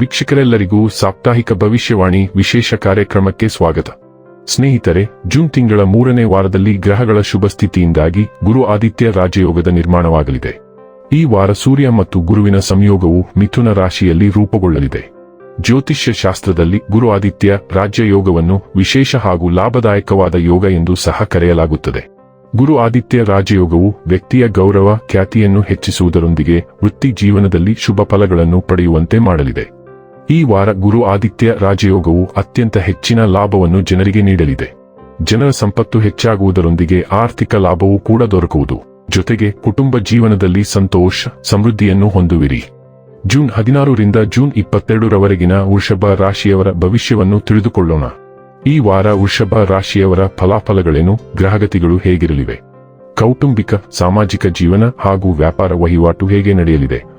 ವೀಕ್ಷಕರೆಲ್ಲರಿಗೂ ಸಾಪ್ತಾಹಿಕ ಭವಿಷ್ಯವಾಣಿ ವಿಶೇಷ ಕಾರ್ಯಕ್ರಮಕ್ಕೆ ಸ್ವಾಗತ. ಸ್ನೇಹಿತರೆ, ಜೂನ್ ತಿಂಗಳ ಮೂರನೇ ವಾರದಲ್ಲಿ ಗ್ರಹಗಳ ಶುಭ ಸ್ಥಿತಿಯಿಂದಾಗಿ ಗುರು ಆದಿತ್ಯ ರಾಜಯೋಗದ ನಿರ್ಮಾಣವಾಗಲಿದೆ. ಈ ವಾರ ಸೂರ್ಯ ಮತ್ತು ಗುರುವಿನ ಸಂಯೋಗವು ಮಿಥುನ ರಾಶಿಯಲ್ಲಿ ರೂಪುಗೊಳ್ಳಲಿದೆ. ಜ್ಯೋತಿಷ್ಯ ಶಾಸ್ತ್ರದಲ್ಲಿ ಗುರು ಆದಿತ್ಯ ರಾಜ್ಯಯೋಗವನ್ನು ವಿಶೇಷ ಹಾಗೂ ಲಾಭದಾಯಕವಾದ ಯೋಗ ಎಂದು ಸಹ ಕರೆಯಲಾಗುತ್ತದೆ. ಗುರು ಆದಿತ್ಯ ರಾಜಯೋಗವು ವ್ಯಕ್ತಿಯ ಗೌರವ, ಖ್ಯಾತಿಯನ್ನು ಹೆಚ್ಚಿಸುವುದರೊಂದಿಗೆ ವೃತ್ತಿ ಜೀವನದಲ್ಲಿ ಶುಭ ಫಲಗಳನ್ನು ಪಡೆಯುವಂತೆ ಮಾಡಲಿದೆ. ಈ ವಾರ ಗುರು ಆದಿತ್ಯ ರಾಜಯೋಗವು ಅತ್ಯಂತ ಹೆಚ್ಚಿನ ಲಾಭವನ್ನು ಜನರಿಗೆ ನೀಡಲಿದೆ. ಜನರ ಸಂಪತ್ತು ಹೆಚ್ಚಾಗುವುದರೊಂದಿಗೆ ಆರ್ಥಿಕ ಲಾಭವೂ ಕೂಡ ದೊರಕುವುದು. ಜೊತೆಗೆ ಕುಟುಂಬ ಜೀವನದಲ್ಲಿ ಸಂತೋಷ, ಸಮೃದ್ಧಿಯನ್ನು ಹೊಂದುವಿರಿ. ಜೂನ್ ಹದಿನಾರರಿಂದ ಜೂನ್ ಇಪ್ಪತ್ತೆರಡರವರೆಗಿನ ವೃಷಭ ರಾಶಿಯವರ ಭವಿಷ್ಯವನ್ನು ತಿಳಿದುಕೊಳ್ಳೋಣ. ಈ ವಾರ ವೃಷಭ ರಾಶಿಯವರ ಫಲಾಫಲಗಳೇನು, ಗ್ರಹಗತಿಗಳು ಹೇಗಿರಲಿವೆ? ಕೌಟುಂಬಿಕ, ಸಾಮಾಜಿಕ ಜೀವನ ಹಾಗೂ ವ್ಯಾಪಾರ ವಹಿವಾಟು ಹೇಗೆ ನಡೆಯಲಿದೆ?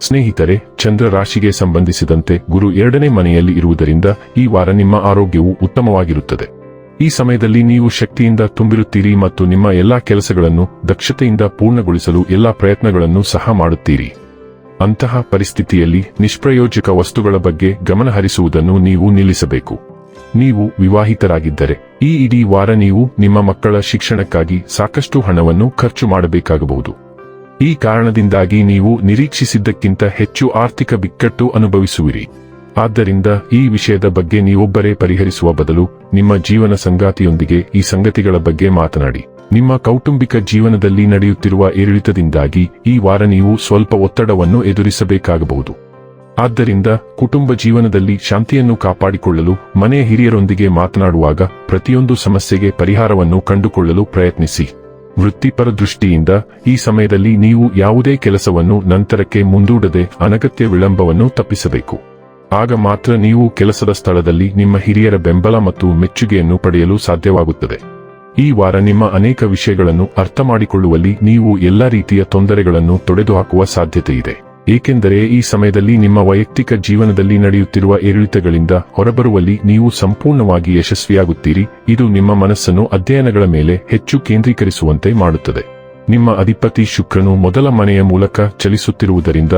ಸ್ನೇಹಿತರೆ, ಚಂದ್ರ ರಾಶಿಗೆ ಸಂಬಂಧಿಸಿದಂತೆ ಗುರು ಎರಡನೇ ಮನೆಯಲ್ಲಿ ಇರುವುದರಿಂದ ಈ ವಾರ ನಿಮ್ಮ ಆರೋಗ್ಯವು ಉತ್ತಮವಾಗಿರುತ್ತದೆ. ಈ ಸಮಯದಲ್ಲಿ ನೀವು ಶಕ್ತಿಯಿಂದ ತುಂಬಿರುತ್ತೀರಿ ಮತ್ತು ನಿಮ್ಮ ಎಲ್ಲಾ ಕೆಲಸಗಳನ್ನು ದಕ್ಷತೆಯಿಂದ ಪೂರ್ಣಗೊಳಿಸಲು ಎಲ್ಲಾ ಪ್ರಯತ್ನಗಳನ್ನು ಸಹ ಮಾಡುತ್ತೀರಿ. ಅಂತಹ ಪರಿಸ್ಥಿತಿಯಲ್ಲಿ ನಿಷ್ಪ್ರಯೋಜಕ ವಸ್ತುಗಳ ಬಗ್ಗೆ ಗಮನ ಹರಿಸುವುದನ್ನು ನೀವು ನಿಲ್ಲಿಸಬೇಕು. ನೀವು ವಿವಾಹಿತರಾಗಿದ್ದರೆ, ಈ ಇಡೀ ವಾರ ನೀವು ನಿಮ್ಮ ಮಕ್ಕಳ ಶಿಕ್ಷಣಕ್ಕಾಗಿ ಸಾಕಷ್ಟು ಹಣವನ್ನು ಖರ್ಚು ಮಾಡಬೇಕಾಗಬಹುದು. ಈ ಕಾರಣದಿಂದಾಗಿ ನೀವು ನಿರೀಕ್ಷಿಸಿದ್ದಕ್ಕಿಂತ ಹೆಚ್ಚು ಆರ್ಥಿಕ ಬಿಕ್ಕಟ್ಟು ಅನುಭವಿಸುವಿರಿ. ಆದ್ದರಿಂದ ಈ ವಿಷಯದ ಬಗ್ಗೆ ನೀವೊಬ್ಬರೇ ಪರಿಹರಿಸುವ ಬದಲು ನಿಮ್ಮ ಜೀವನ ಸಂಗಾತಿಯೊಂದಿಗೆ ಈ ಸಂಗತಿಗಳ ಬಗ್ಗೆ ಮಾತನಾಡಿ. ನಿಮ್ಮ ಕೌಟುಂಬಿಕ ಜೀವನದಲ್ಲಿ ನಡೆಯುತ್ತಿರುವ ಏರಿಳಿತದಿಂದಾಗಿ ಈ ವಾರ ನೀವು ಸ್ವಲ್ಪ ಒತ್ತಡವನ್ನು ಎದುರಿಸಬೇಕಾಗಬಹುದು. ಆದ್ದರಿಂದ ಕುಟುಂಬ ಜೀವನದಲ್ಲಿ ಶಾಂತಿಯನ್ನು ಕಾಪಾಡಿಕೊಳ್ಳಲು ಮನೆಯ ಹಿರಿಯರೊಂದಿಗೆ ಮಾತನಾಡುವಾಗ ಪ್ರತಿಯೊಂದು ಸಮಸ್ಯೆಗೆ ಪರಿಹಾರವನ್ನು ಕಂಡುಕೊಳ್ಳಲು ಪ್ರಯತ್ನಿಸಿ. ವೃತ್ತಿಪರ ದೃಷ್ಟಿಯಿಂದ ಈ ಸಮಯದಲ್ಲಿ ನೀವು ಯಾವುದೇ ಕೆಲಸವನ್ನು ನಂತರಕ್ಕೆ ಮುಂದೂಡದೆ ಅನಗತ್ಯ ವಿಳಂಬವನ್ನು ತಪ್ಪಿಸಬೇಕು. ಆಗ ಮಾತ್ರ ನೀವು ಕೆಲಸದ ಸ್ಥಳದಲ್ಲಿ ನಿಮ್ಮ ಹಿರಿಯರ ಬೆಂಬಲ ಮತ್ತು ಮೆಚ್ಚುಗೆಯನ್ನು ಪಡೆಯಲು ಸಾಧ್ಯವಾಗುತ್ತದೆ. ಈ ವಾರ ನಿಮ್ಮ ಅನೇಕ ವಿಷಯಗಳನ್ನು ಅರ್ಥ ಮಾಡಿಕೊಳ್ಳುವಲ್ಲಿ ನೀವು ಎಲ್ಲ ರೀತಿಯ ತೊಂದರೆಗಳನ್ನು ತೊಡೆದುಹಾಕುವ ಸಾಧ್ಯತೆ ಇದೆ ಏಕೆಂದರೆ ಈ ಸಮಯದಲ್ಲಿ ನಿಮ್ಮ ವೈಯಕ್ತಿಕ ಜೀವನದಲ್ಲಿ ನಡೆಯುತ್ತಿರುವ ಏರಿಳಿತಗಳಿಂದ ಹೊರಬರುವಲ್ಲಿ ನೀವು ಸಂಪೂರ್ಣವಾಗಿ ಯಶಸ್ವಿಯಾಗುತ್ತೀರಿ. ಇದು ನಿಮ್ಮ ಮನಸ್ಸನ್ನು ಅಧ್ಯಯನಗಳ ಮೇಲೆ ಹೆಚ್ಚು ಕೇಂದ್ರೀಕರಿಸುವಂತೆ ಮಾಡುತ್ತದೆ. ನಿಮ್ಮ ಅಧಿಪತಿ ಶುಕ್ರನು ಮೊದಲ ಮನೆಯ ಮೂಲಕ ಚಲಿಸುತ್ತಿರುವುದರಿಂದ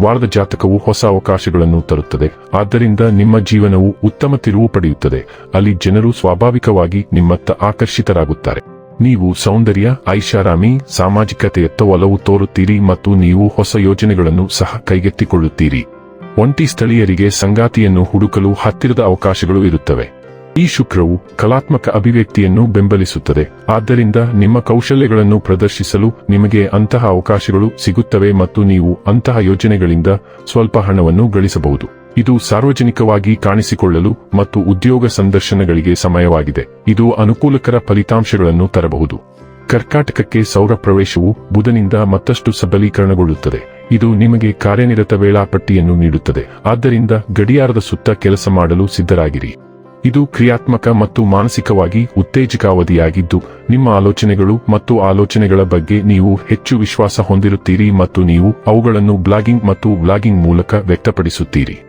ವಾರದ ಜಾತಕವು ಹೊಸ ಅವಕಾಶಗಳನ್ನು ತರುತ್ತದೆ. ಆದ್ದರಿಂದ ನಿಮ್ಮ ಜೀವನವು ಉತ್ತಮ ತಿರುವು ಪಡೆಯುತ್ತದೆ. ಅಲ್ಲಿ ಜನರು ಸ್ವಾಭಾವಿಕವಾಗಿ ನಿಮ್ಮತ್ತ ಆಕರ್ಷಿತರಾಗುತ್ತಾರೆ. ನೀವು ಸೌಂದರ್ಯ, ಐಷಾರಾಮಿ, ಸಾಮಾಜಿಕತೆಯತ್ತ ಒಲವು ತೋರುತ್ತೀರಿ ಮತ್ತು ನೀವು ಹೊಸ ಯೋಜನೆಗಳನ್ನು ಸಹ ಕೈಗೆತ್ತಿಕೊಳ್ಳುತ್ತೀರಿ. ಒಂಟಿ ಸ್ಥಳೀಯರಿಗೆ ಸಂಗಾತಿಯನ್ನು ಹುಡುಕಲು ಹತ್ತಿರದ ಅವಕಾಶಗಳು ಇರುತ್ತವೆ. ಈ ಶುಕ್ರವು ಕಲಾತ್ಮಕ ಅಭಿವ್ಯಕ್ತಿಯನ್ನು ಬೆಂಬಲಿಸುತ್ತದೆ. ಆದ್ದರಿಂದ ನಿಮ್ಮ ಕೌಶಲ್ಯಗಳನ್ನು ಪ್ರದರ್ಶಿಸಲು ನಿಮಗೆ ಅಂತಹ ಅವಕಾಶಗಳು ಸಿಗುತ್ತವೆ ಮತ್ತು ನೀವು ಅಂತಹ ಯೋಜನೆಗಳಿಂದ ಸ್ವಲ್ಪ ಹಣವನ್ನು ಗಳಿಸಬಹುದು. ಇದು ಸಾರ್ವಜನಿಕವಾಗಿ ಕಾಣಿಸಿಕೊಳ್ಳಲು ಮತ್ತು ಉದ್ಯೋಗ ಸಂದರ್ಶನಗಳಿಗೆ ಸಮಯವಾಗಿದೆ. ಇದು ಅನುಕೂಲಕರ ಫಲಿತಾಂಶಗಳನ್ನು ತರಬಹುದು. ಕರ್ಕಾಟಕಕ್ಕೆ ಸೌರ ಪ್ರವೇಶವು ಬುಧನಿಂದ ಮತ್ತಷ್ಟು ಸಬಲೀಕರಣಗೊಳ್ಳುತ್ತದೆ. ಇದು ನಿಮಗೆ ಕಾರ್ಯನಿರತ ವೇಳಾಪಟ್ಟಿಯನ್ನು ನೀಡುತ್ತದೆ. ಆದ್ದರಿಂದ ಗಡಿಯಾರದ ಸುತ್ತ ಕೆಲಸ ಮಾಡಲು ಸಿದ್ಧರಾಗಿರಿ. ಇದು ಕ್ರಿಯಾತ್ಮಕ ಮತ್ತು ಮಾನಸಿಕವಾಗಿ ಉತ್ತೇಜಕಾವಧಿಯಾಗಿದ್ದು, ನಿಮ್ಮ ಆಲೋಚನೆಗಳು ಮತ್ತು ಆಲೋಚನೆಗಳ ಬಗ್ಗೆ ನೀವು ಹೆಚ್ಚು ವಿಶ್ವಾಸ ಹೊಂದಿರುತ್ತೀರಿ ಮತ್ತು ನೀವು ಅವುಗಳನ್ನು ಬ್ಲಾಗಿಂಗ್ ಮತ್ತು ವ್ಲಾಗಿಂಗ್ ಮೂಲಕ ವ್ಯಕ್ತಪಡಿಸುತ್ತೀರಿ.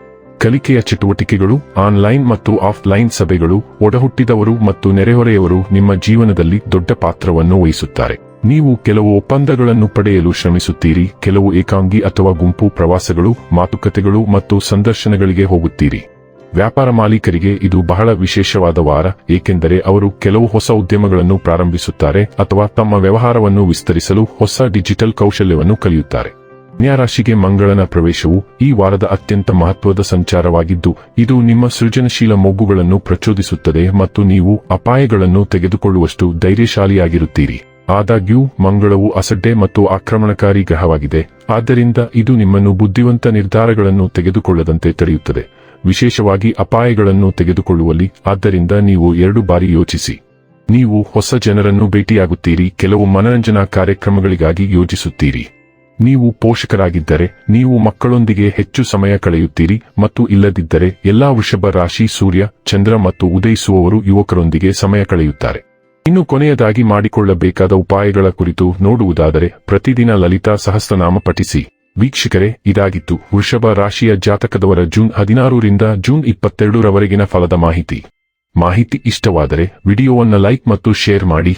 ಕಲಿಕೆಯ ಚಟುವಟಿಕೆಗಳು, ಆನ್ಲೈನ್ ಮತ್ತು ಆಫ್ಲೈನ್ ಸಭೆಗಳು, ಒಡಹುಟ್ಟಿದವರು ಮತ್ತು ನೆರೆಹೊರೆಯವರು ನಿಮ್ಮ ಜೀವನದಲ್ಲಿ ದೊಡ್ಡ ಪಾತ್ರವನ್ನು ವಹಿಸುತ್ತಾರೆ. ನೀವು ಕೆಲವು ಒಪ್ಪಂದಗಳನ್ನು ಪಡೆಯಲು ಶ್ರಮಿಸುತ್ತೀರಿ, ಕೆಲವು ಏಕಾಂಗಿ ಅಥವಾ ಗುಂಪು ಪ್ರವಾಸಗಳು, ಮಾತುಕತೆಗಳು ಮತ್ತು ಸಂದರ್ಶನಗಳಿಗೆ ಹೋಗುತ್ತೀರಿ. ವ್ಯಾಪಾರ ಮಾಲೀಕರಿಗೆ ಇದು ಬಹಳ ವಿಶೇಷವಾದ ವಾರ, ಏಕೆಂದರೆ ಅವರು ಕೆಲವು ಹೊಸ ಉದ್ಯಮಗಳನ್ನು ಪ್ರಾರಂಭಿಸುತ್ತಾರೆ ಅಥವಾ ತಮ್ಮ ವ್ಯವಹಾರವನ್ನು ವಿಸ್ತರಿಸಲು ಹೊಸ ಡಿಜಿಟಲ್ ಕೌಶಲ್ಯವನ್ನು ಕಲಿಯುತ್ತಾರೆ. ಕನ್ಯಾರಾಶಿಗೆ ಮಂಗಳನ ಪ್ರವೇಶವು ಈ ವಾರದ ಅತ್ಯಂತ ಮಹತ್ವದ ಸಂಚಾರವಾಗಿದ್ದು, ಇದು ನಿಮ್ಮ ಸೃಜನಶೀಲ ಮೊಗ್ಗುಗಳನ್ನು ಪ್ರಚೋದಿಸುತ್ತದೆ ಮತ್ತು ನೀವು ಅಪಾಯಗಳನ್ನು ತೆಗೆದುಕೊಳ್ಳುವಷ್ಟು ಧೈರ್ಯಶಾಲಿಯಾಗಿರುತ್ತೀರಿ. ಆದಾಗ್ಯೂ, ಮಂಗಳವು ಅಸಡ್ಡೆ ಮತ್ತು ಆಕ್ರಮಣಕಾರಿ ಗ್ರಹವಾಗಿದೆ. ಆದ್ದರಿಂದ ಇದು ನಿಮ್ಮನ್ನು ಬುದ್ಧಿವಂತ ನಿರ್ಧಾರಗಳನ್ನು ತೆಗೆದುಕೊಳ್ಳದಂತೆ ತಡೆಯುತ್ತದೆ. ವಿಶೇಷವಾಗಿ ಅಪಾಯಗಳನ್ನು ತೆಗೆದುಕೊಳ್ಳುವಲ್ಲಿ, ಆದ್ದರಿಂದ ನೀವು ಎರಡು ಬಾರಿ ಯೋಚಿಸಿ. ನೀವು ಹೊಸ ಜನರನ್ನು ಭೇಟಿಯಾಗುತ್ತೀರಿ, ಕೆಲವು ಮನರಂಜನಾ ಕಾರ್ಯಕ್ರಮಗಳಿಗಾಗಿ ಯೋಜಿಸುತ್ತೀರಿ ನೀವು ಪೋಷಕರಾಗಿದ್ದರೆ, ನೀವು ಮಕ್ಕಳೊಂದಿಗೆ ಹೆಚ್ಚು ಸಮಯ ಕಳೆಯುತ್ತೀರಿ ಮತ್ತು ಇಲ್ಲದಿದ್ದರೆ ಎಲ್ಲಾ ವೃಷಭ ರಾಶಿ ಸೂರ್ಯ, ಚಂದ್ರ ಮತ್ತು ಉದಯಿಸುವವರು ಯುವಕರೊಂದಿಗೆ ಸಮಯ ಕಳೆಯುತ್ತಾರೆ. ಇನ್ನು ಕೊನೆಯದಾಗಿ ಮಾಡಿಕೊಳ್ಳಬೇಕಾದ ಉಪಾಯಗಳ ಕುರಿತು ನೋಡುವುದಾದರೆ, ಪ್ರತಿದಿನ ಲಲಿತಾ ಸಹಸ್ರನಾಮ ಪಠಿಸಿ. ವೀಕ್ಷಕರೇ, ಇದಾಗಿತ್ತು ವೃಷಭ ರಾಶಿಯ ಜಾತಕದವರ ಜೂನ್ ಹದಿನಾರರಿಂದ ಜೂನ್ ಇಪ್ಪತ್ತೆರಡರವರೆಗಿನ ಫಲದ ಮಾಹಿತಿ. ಮಾಹಿತಿ ಇಷ್ಟವಾದರೆ ವಿಡಿಯೋವನ್ನು ಲೈಕ್ ಮತ್ತು ಶೇರ್ ಮಾಡಿ.